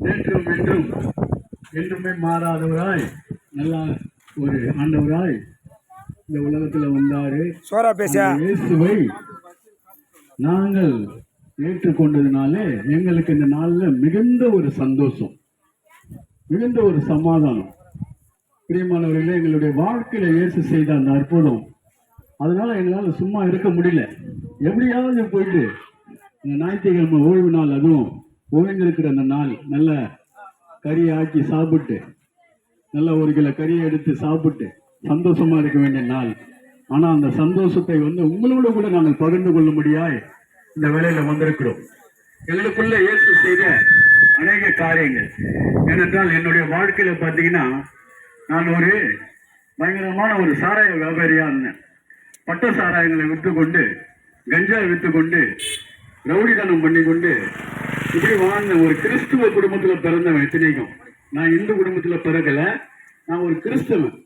நேற்றும் என்றும் என்றுமே மாறாதவராய் நல்லா ஒரு ஆண்டவராய் இந்த உலகத்துல வந்தாரு. சோரா பேசியா? அந்த இயேசுவை நாங்கள் ஏற்றுக்கொண்டதுனாலே எங்களுக்கு இந்த நாள்ல மிகுந்த ஒரு சந்தோஷம் மிகுந்த ஒரு சமாதானம். பிரியமானவர்களே எங்களுடைய வாழ்க்கையில இயேசு செய்த அந்த அற்புதம் அதனால எங்களால் சும்மா இருக்க முடியல. எப்படியாவது போயிட்டு இந்த ஞாயிற்றுக்கிழமை ஓய்வு நாள் அதுவும் ஓய்ந்திருக்கிற அந்த நாள் நல்ல கறியை ஆக்கி சாப்பிட்டு நல்ல ஒரு கிலோ கறியை எடுத்து சாப்பிட்டு சந்தோஷமா இருக்க வேண்டிய நாள். ஆனால் அந்த சந்தோஷத்தை வந்து உங்களோட கூட நாங்கள் பகிர்ந்து கொள்ளும்படியாய் இந்த வேலையில வந்திருக்கிறோம். எங்களுக்குள்ள இயேசு செய்த அநேக காரியங்கள். ஏனென்றால் என்னுடைய வாழ்க்கையில பார்த்தீங்கன்னா நான் ஒரு பயங்கரமான ஒரு சாராய வியாபாரியா இருந்தேன். பட்ட சாராயங்களை விற்று கொண்டு கஞ்சா விற்று கொண்டு பண்ணி கொண்டு இப்படி வாழ்ந்த ஒரு கிறிஸ்துவ குடும்பத்துல பிறந்தவன் எத்தனைக்கும்? நான் இந்து குடும்பத்துல பிறக்கல. நான் ஒரு கிறிஸ்தவன்.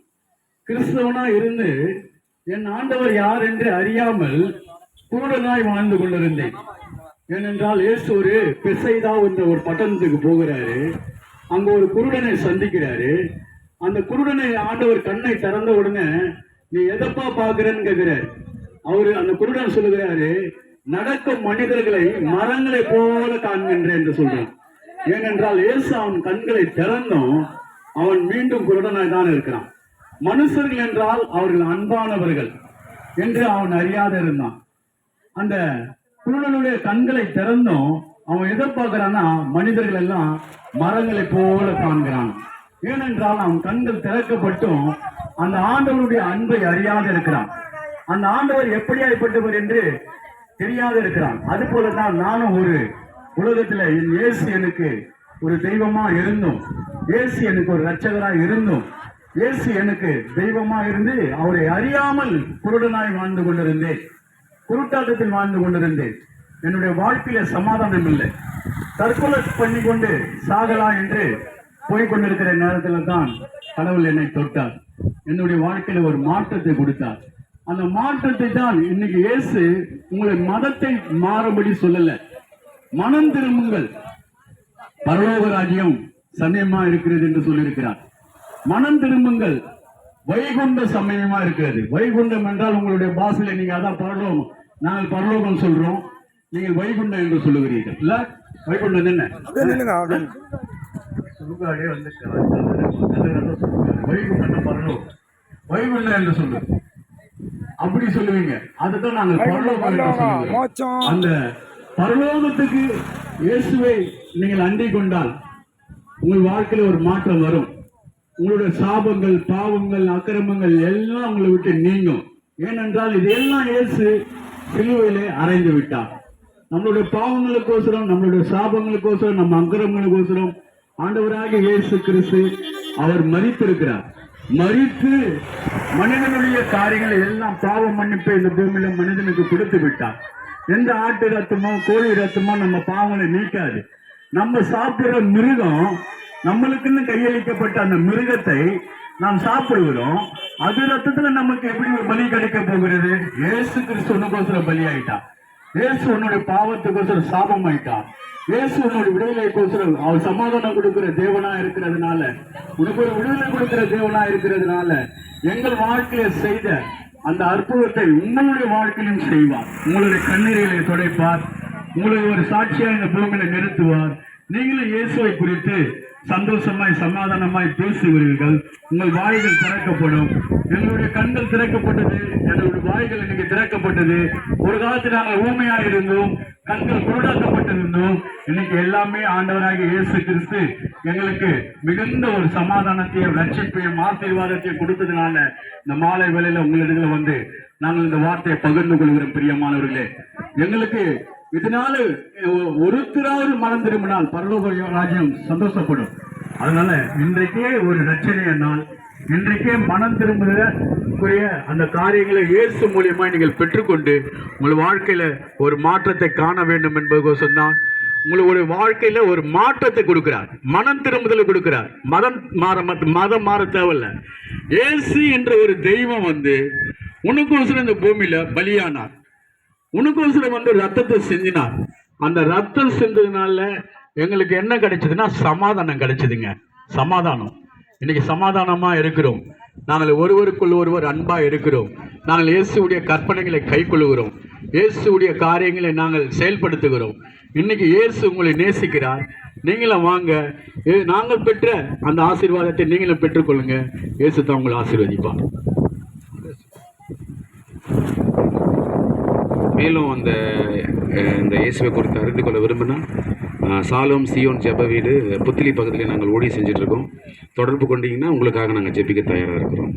கிறிஸ்தவனா இருந்து என் ஆண்டவர் யார் என்று அறியாமல் குருடனாய் வாழ்ந்து கொண்டிருந்தேன். ஏனென்றால் இயேசு ஒரு பெசைதா என்ற ஒரு பட்டணத்துக்கு போகிறாரு. அங்க ஒரு குருடனை சந்திக்கிறாரு. அந்த குருடனை ஆண்டவர் கண்ணை திறந்த உடனே நீ எதப்பா பாக்குறன்னு கேட்கிறாரு. அவரு அந்த குருடன் சொல்லுகிறாரு நடக்கும் மனிதர்களை மரங்களை போல காண்கின்றேன் என்று சொல்றான். ஏனென்றால் இயேசு அவன் கண்களை திறந்தும் அவன் மீண்டும் குருடனாய் தான் இருக்கிறான். மனுஷர்கள் என்றால் அவர்கள் அன்பானவர்கள் என்று அவன் அறியாத இருந்தான். அந்த குருடனுடைய கண்களை திறந்தும் அவன் எதிர்பார்க்கிறான்னா மனிதர்கள் எல்லாம் மரங்களை போல காண்கிறான். ஏனென்றால் அவன் கண்கள் திறக்கப்பட்டும் அந்த ஆண்டவருடைய அன்பை அறியாது இருக்கிறான். அந்த ஆண்டவர் எப்படியாய்ப்பட்டவர் என்று தெரியாது இருக்கிறான். அது போலதான் நானும் ஒரு உலகத்துல என் இயேசு எனக்கு ஒரு தெய்வமா இருந்தும் இயேசு எனக்கு ஒரு ரட்சகரா இருந்தும் இயேசு எனக்கு தெய்வமா இருந்து அவரை அறியாமல் குருடனாய் வாழ்ந்து கொண்டிருந்தேன். குருட்டாட்டத்தில் வாழ்ந்து கொண்டிருந்தேன். என்னுடைய வாழ்க்கையில சமாதானம் இல்லை. தற்கொலை பண்ணி கொண்டு சாகலாம் என்று போய்கொண்டிருக்கிற நேரத்துல தான் கடவுள் என்னை தொட்டார். என்னுடைய வாழ்க்கையில ஒரு மாற்றத்தை கொடுத்தார். அந்த மாற்றத்தை தான் இன்னைக்கு இயேசு உங்களை மதத்தை மாறுபடி சொல்லல. மனம் திரும்புங்கள். பரலோக ராஜ்யம் சமயமா இருக்கிறது என்று சொல்லியிருக்கிறார். மனம் திரும்புங்கள். வைகுண்ட சமயமா இருக்கிறது. வைகுண்டம் என்றால் உங்களுடைய பாசில நீங்க அதான் பரலோகம் நாங்கள் பரலோகம் சொல்றோம். நீங்கள் வைகுண்டம் என்று சொல்லுகிறீர்கள். இல்ல? வைகுண்டம் என்ன? வைகுண்டம் பரலோகம்? வைகுண்டம் என்று சொல்லு அப்படி சொல்லுவீங்க. அதுதான் நாங்கள் அந்த பரலோகத்துக்கு இயேசுவை நீங்கள் அண்டிக் கொண்டால் உங்கள் வாழ்க்கையில ஒரு மாற்றம் வரும். உங்களுடைய சாபங்கள் பாவங்கள் அக்கிரமங்கள் எல்லாம் உங்களை விட்டு நீங்கும். ஏனென்றால் இதெல்லாம் இயேசு சிலுவையிலே அறைந்து விட்டார். நம்மளுடைய பாவங்களுக்கோசரம் நம்மளுடைய சாபங்களுக்கோசரம் நம்ம அக்கிரமங்களுக்கோசரம் ஆண்டவராக இயேசு கிறிஸ்து அவர் மறித்திருக்கிறார். மறித்து மனிதனுடைய காரியங்களை எல்லாம் பாவ மன்னிப்பை இந்த பூமியில மனிதனுக்கு கொடுத்து விட்டார் எந்த ஆட்டு ரத்தமோ கோழி ரத்தமோ நம்ம பாவங்களை நீக்காது. நம்ம சாப்பிடுற மிருகம் நம்மளுக்குன்னு கையளிக்கப்பட்ட அந்த மிருகத்தை நாம் சாப்பிடுகிறோம். அது ரத்தத்துல நமக்கு எப்படி ஒரு பலி கிடைக்க போகிறது? ஏசு கிறிஸ்துவனுக்கோசரம் பலியாயிட்டான். ஏசு உன்னுடைய பாவத்துக்கோசரம் சாபம் ஆயிட்டான் இயேசு உன்னுடைய விடுதலைக்கோசரம் அவர் சமாதானம் கொடுக்கிற தேவனா இருக்கிறதுனால உனக்கு ஒரு விடுதலை கொடுக்கிற தேவனா இருக்கிறதுனால எங்கள் வாழ்க்கையில செய்த அந்த அற்புதத்தை உங்களுடைய வாழ்க்கையிலும் செய்வார். உங்களுடைய கண்ணீர்களை துடைப்பார். உங்களுடைய ஒரு சாட்சியாக இந்த பூமியில நிறுத்துவார். நீங்களும் இயேசுவை குறித்து சந்தோஷமாய் சமாதானமாய் பேசுகிறீர்கள். உங்கள் வாய்கள் திறக்கப்படும். எங்களுடைய கண்கள் திறக்கப்பட்டது எங்களுடைய வாய்கள் இன்னைக்கு திறக்கப்பட்டது. ஒரு காலத்தில் நாங்கள் ஊமையா இருந்தோம். கண்கள் இருந்தோம் இன்னைக்கு எல்லாமே ஆண்டவராக இயேசு கிறிஸ்து எங்களுக்கு மிகுந்த ஒரு சமாதானத்தையும் லட்சிப்பையும் ஆசீர்வாதத்தையும் கொடுத்ததுனால இந்த மாலை வேலையில உங்களிடத்துல வந்து நாங்கள் இந்த வார்த்தையை பகிர்ந்து கொள்கிறோம் பிரியமானவர்களே. எங்களுக்கு இதனால ஒருத்தராவது மனம் திரும்பினால் பரலோக ராஜ்யம் சந்தோஷப்படும். அதனால இன்றைக்கே ஒரு ரட்சணைய நாள் இன்றைக்கே மனம் திரும்புகிற அந்த காரியங்களை இயேசு மூலியமாக நீங்கள் பெற்றுக்கொண்டு உங்கள் வாழ்க்கையில் ஒரு மாற்றத்தை காண வேண்டும் என்பதுக்கோசம் தான் உங்களுடைய வாழ்க்கையில் ஒரு மாற்றத்தை கொடுக்கிறார். மனம் திரும்புதலை கொடுக்கிறார். மதம் மாற மத்த- மதம் மாற தேவையில்ல. இயேசு என்ற ஒரு தெய்வம் வந்து உனக்கோசரம் இந்த பூமியில் பலியானார். உனக்கோசரம் வந்து ரத்தத்தை செஞ்சினார். அந்த ரத்தம் செஞ்சதுனால எங்களுக்கு என்ன கிடைச்சதுன்னா சமாதானம் கிடைச்சதுங்க. சமாதானம். இன்னைக்கு சமாதானமாக இருக்கிறோம். நாங்கள் ஒருவருக்குள் ஒருவர் அன்பாக இருக்கிறோம். நாங்கள் இயேசுடைய கற்பனைகளை கைக்கொள்ளுகிறோம். இயேசுடைய காரியங்களை நாங்கள் செயல்படுத்துகிறோம். இன்னைக்கு இயேசு உங்களை நேசிக்கிறார். நீங்களும் வாங்க. ஏ- நாங்கள் பெற்ற அந்த ஆசீர்வாதத்தை நீங்களும் பெற்றுக்கொள்ளுங்க. இயேசு தான் உங்களை ஆசீர்வதிப்பார். மேலும் அந்த இந்த இயேசுவை குறித்து அறிந்து கொள்ள விரும்பினா சாலோம் சியோன் ஜெப வீடு புத்திலி பக்கத்தில் நாங்கள் ஓடி செஞ்சிட்ருக்கோம். தொடர்பு கொண்டீங்கன்னா உங்களுக்காக நாங்கள் ஜெபிக்க தயாராக இருக்கிறோம்.